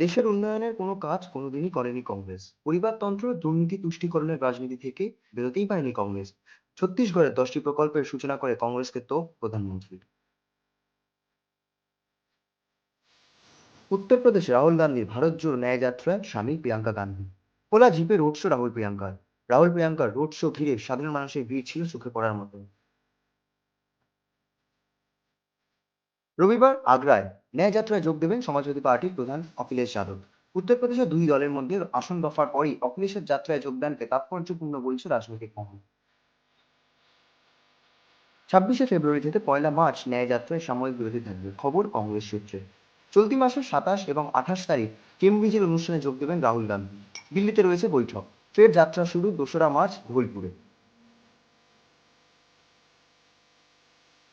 দেশের উন্নয়নের কোনো কাজ কোনোদিনই করেনি কংগ্রেস। পরিবারতন্ত্র দুর্নীতি তুষ্টিকরণের রাজনীতি থেকে বেরোতেই পারেনি কংগ্রেস। ছত্তিশগড়ের দশটি প্রকল্পের সূচনা করে কংগ্রেসকে তো প্রধানমন্ত্রী। উত্তরপ্রদেশে রাহুল গান্ধীর ভারত জোড়ো ন্যায় যাত্রায় সামিল প্রিয়াঙ্কা গান্ধী। খোলা জিপে রোড শো রাহুল প্রিয়াঙ্কার। রাহুল প্রিয়াঙ্কার রোড শো ঘিরে সাধারণ মানুষের ভিড় ছিল চোখে পড়ার মতো। রবিবার আগ্রায় ন্যায় যাত্রায় যোগ দেবেন সমাজবাদী পার্টির প্রধান অখিলেশ যাদব। উত্তরপ্রদেশের দুই দলের মধ্যে আসন দফার পরই অখিলেশের যাত্রায় যোগদানকে তাৎপর্যপূর্ণ বলছে রাজনৈতিক মহল। ছাব্বিশে ফেব্রুয়ারি থেকে পয়লা মার্চ ন্যায় যাত্রায় সাময়িক বিরতি থাকবে খবর কংগ্রেস সূত্রে। চলতি মাসের সাতাশ এবং আঠাশ তারিখ কেমব্রিজের অনুষ্ঠানে যোগ দেবেন রাহুল গান্ধী। দিল্লিতে রয়েছে বৈঠক। ফের যাত্রা শুরু দোসরা মার্চ ধোলপুরে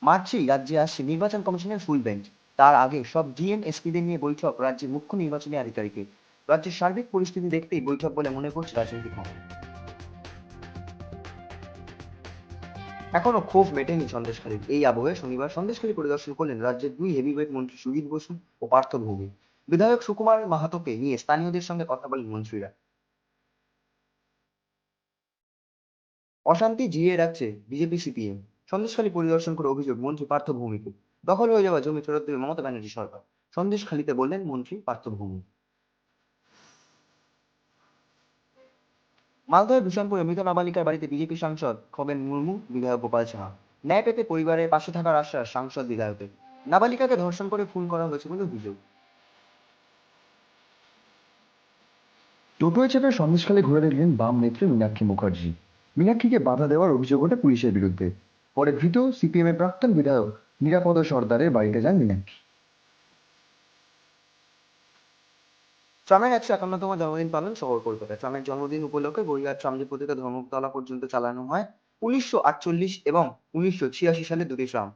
মার্চেই রাজ্যে আসছে নির্বাচন কমিশনের ফুল বেঞ্চ। তার আগে সব ডিএম এসপিদের নিয়ে বৈঠক রাজ্যের মুখ্য নির্বাচনী আধিকারিকের। রাজ্যের সার্বিক পরিস্থিতি দেখতেই বৈঠক বলে মনে করছে রাজনৈতিক মহল। এখনও ক্ষোভ মেটেনি সন্দেশখালীর। এই আবহে শনিবার সন্দেশখালী পরিদর্শন করলেন রাজ্যের দুই হেভিওয়েট মন্ত্রী সুজিত বসু ও পার্থ ভৌমিক বিধায়ক সুকুমার মাহাতোকে নিয়ে স্থানীয়দের সঙ্গে কথা বলেন মন্ত্রীরা। অশান্তি জিইয়ে রাখছে বিজেপি সিপিএম সন্দেশখালী পরিদর্শন করে অভিযোগ মন্ত্রী পার্থ ভৌমিক। দখল হয়ে যাওয়া জমি ফেরত দেবে মমতা ব্যানার্জি সরকার। সন্দেশখালীতে বললেন মন্ত্রী পার্থ ভৌমিক মালদহের ভূষণপুরে মৃত নাবালিকার বাড়িতে বিজেপি সাংসদ খগেন মুর্মু, বিধায়ক গোপাল সাহা। ন্যায় পেতে পরিবারের পাশে থাকার আশ্বাস সাংসদ বিধায়কের। নাবালিকাকে ধর্ষণ করে খুন করা হয়েছে বলে অভিযোগ। টোটোয় চেপে সন্দেশখালী ঘুরে দেখলেন বাম নেত্রী মীনাক্ষী মুখার্জি। মীনাক্ষীকে বাধা দেওয়ার অভিযোগ ওঠে পুলিশের বিরুদ্ধে। পরে ধৃত সিপিএম এর প্রাক্তন বিধায়ক নিরাপদ সর্দারের বাড়িতে যান মিনাক্ষী ট্রামের একশো একান্নতম জন্মদিন পালন শহর কলকাতায় ট্রামের জন্মদিন উপলক্ষে গড়িয়ার ট্রাম ডিপো থেকে ধর্মতলা পর্যন্ত চালানো হয় উনিশশো আটচল্লিশ এবং উনিশশো ছিয়াশি সালে দুটি ট্রাম।